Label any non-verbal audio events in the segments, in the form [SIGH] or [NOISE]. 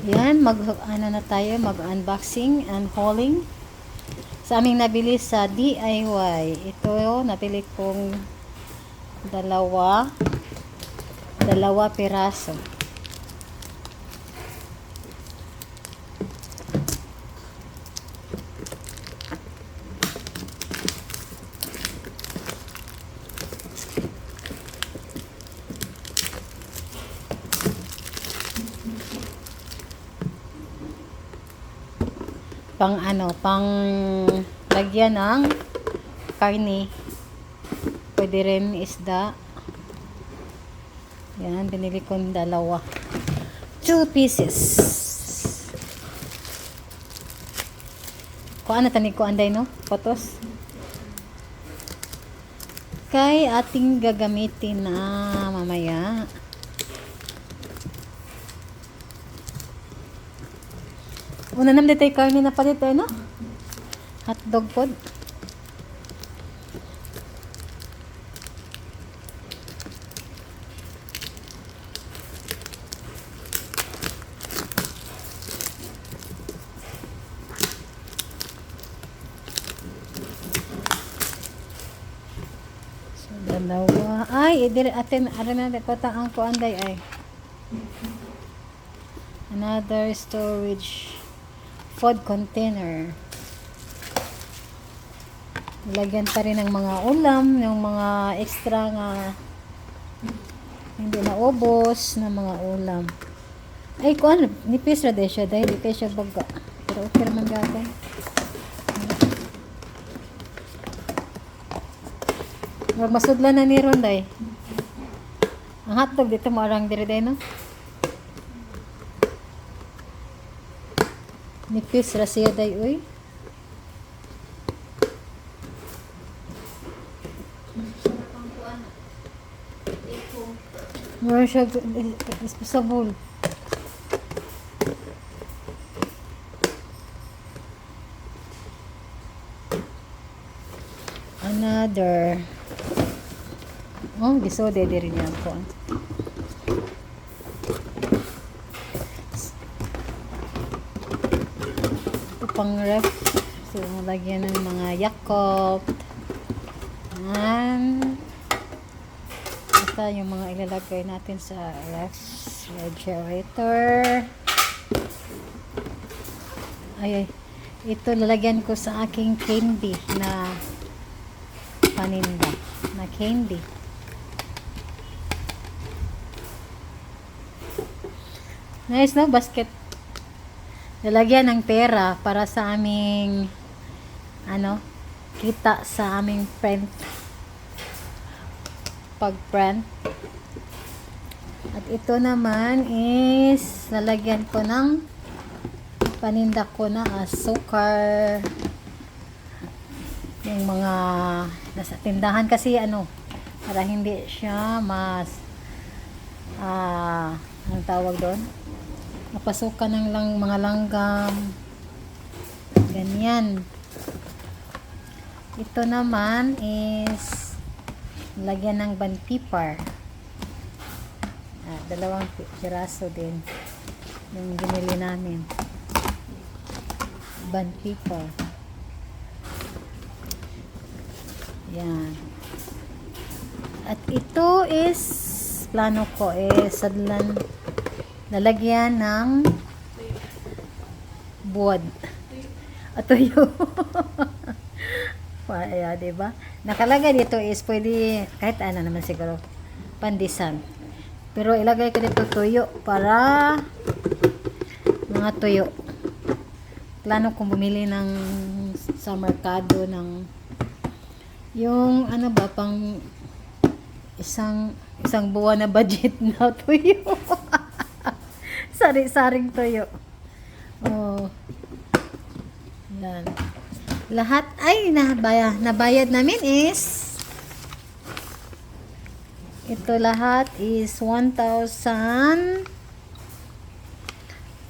Yan, mag ano na tayo, mag-unboxing and hauling. Sa aming nabili sa DIY. Ito, nabili kong dalawa dalawa piraso. Pang ano, pang lagyan ng karne. Pwede rin isda. Yan, binili ko dalawa. Two pieces. Kuan na tani ko anday no? Potos. Kay ating gagamitin na mamaya. Una naman dito karne na palit eh, no? Hotdog pod. Dalawa. Ay, idiri atin, arin na ko ang kuanday ay. Another storage food container. Lagyan pa rin ng mga ulam, yung mga extra nga hindi na ubos na mga ulam. Ay, kung ano, nipis ra din siya dahil di kayo siya baga. Pero okay naman gagawin. Huwag masudlan na ni Ronday. Ang hotdog dito mo arang diri day no? Nipis ra siya day uy. Meron siya sa bowl. Another. Oh, gisode di rin yan po. Pang ref. So, lagyan ng mga Yakult. And, ito yung mga ilalagay natin sa refrigerator. Ay, ay. Ito lalagyan ko sa aking candy na paninda. Na candy. Nice no? Basket. Lalagyan ng pera para sa aming ano, kita sa aming print pag-print. At ito naman is lalagyan ko ng paninda ko na asukar. Yung mga nasa tindahan kasi ano, para hindi siya mas ah, anong tawag doon? Napasukan ng lang mga langgam. Ganyan. Ito naman is lagyan ng band. Ah, dalawang pi- piraso din yung binili namin. Band. Yan. At ito is plano ko is sadlan lalagyan ng buwad. At tuyo. Kaya, [LAUGHS] di ba? Nakalagay dito is pwede kahit ano naman siguro pandisan. Pero ilagay ko dito tuyo para mga tuyo. Plano kong bumili ng sa merkado ng yung ano ba pang isang isang buwan na budget na [LAUGHS] tuyo. Sari-saring tuyo. Oh. Yan. Lahat ay nabaya, nabayad namin is ito lahat is 1,000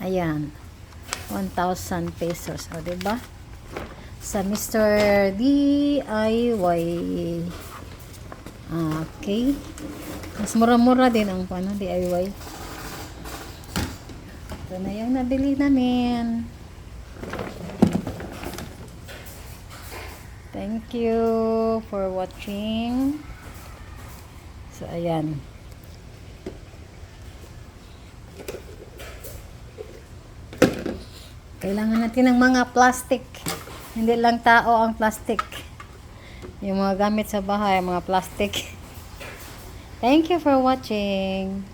ayan 1,000 pesos o diba sa Mr. DIY Ah, okay mas mura-mura din ang ano DIY Ito na yung nabili namin. Thank you for watching. So, ayan. Kailangan natin ng mga plastic. Hindi lang tao ang plastic. Yung mga gamit sa bahay, mga plastic. [LAUGHS] Thank you for watching.